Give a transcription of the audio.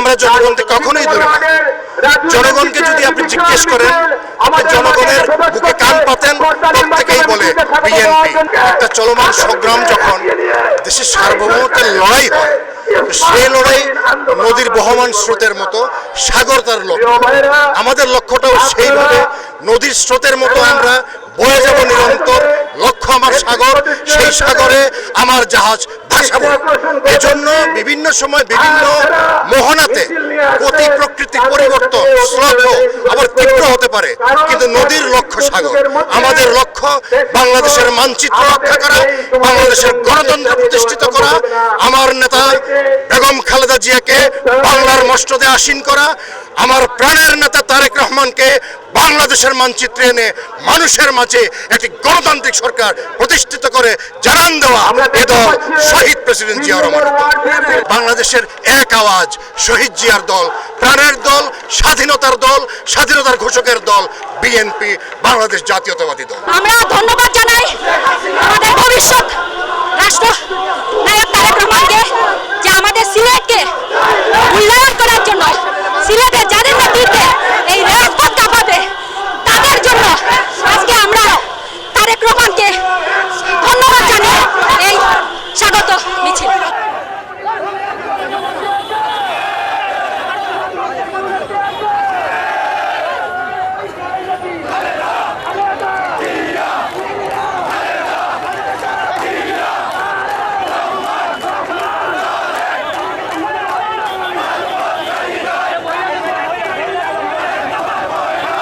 আমরা জনগণকে কখনোই দূরে না। জনগণকে যদি আপনি জিজ্ঞেস করেন আপনি জনগণের বুকে কান পাতেন প্রত্যেকেই বলে বিএনপি একটা চলমান সংগ্রাম যখন দেশের সার্বভৌমত্বের লড়াই হয় সেই লড়াই নদীর বহমান স্রোতের মতো সাগর তার লক্ষ্য। আমাদের লক্ষ্যটাও সেইভাবে নদীর স্রোতের মতো আমরা বয়ে যাব নিরন্তর। লক্ষ্য আমার সাগর সেই সাগরে আমার জাহাজ ভাসাবো। এজন্য বিভিন্ন সময় বিভিন্ন মোহনাতে গতি প্রকৃতির পরিবর্তন শ্লভ আবার তীব্র হতে পারে কিন্তু নদীর লক্ষ্য সাগর। আমাদের লক্ষ্য বাংলাদেশের মানচিত্র রক্ষা করা বাংলাদেশের গণতন্ত্র প্রতিষ্ঠিত করা আমার নেতা বেগম খালেদা জিয়াকে বাংলার মষ্টদে আসীন করা আমার প্রাণের নেতা তারেক রহমানকে বাংলাদেশের মানচিত্রে এনে মানুষের মাঝে একটি গণতান্ত্রিক সরকার প্রতিষ্ঠিত করে জানান দেওয়া এ দল শহীদ প্রেসিডেন্ট জিয়া রহমান। বাংলাদেশের এক আওয়াজ শহীদ জিয়ার দল প্রাণের দল স্বাধীনতার দল স্বাধীনতার ঘোষকের দল বিএনপি বাংলাদেশ জাতীয়তাবাদী দল। আমরা ধন্যবাদ জানাই।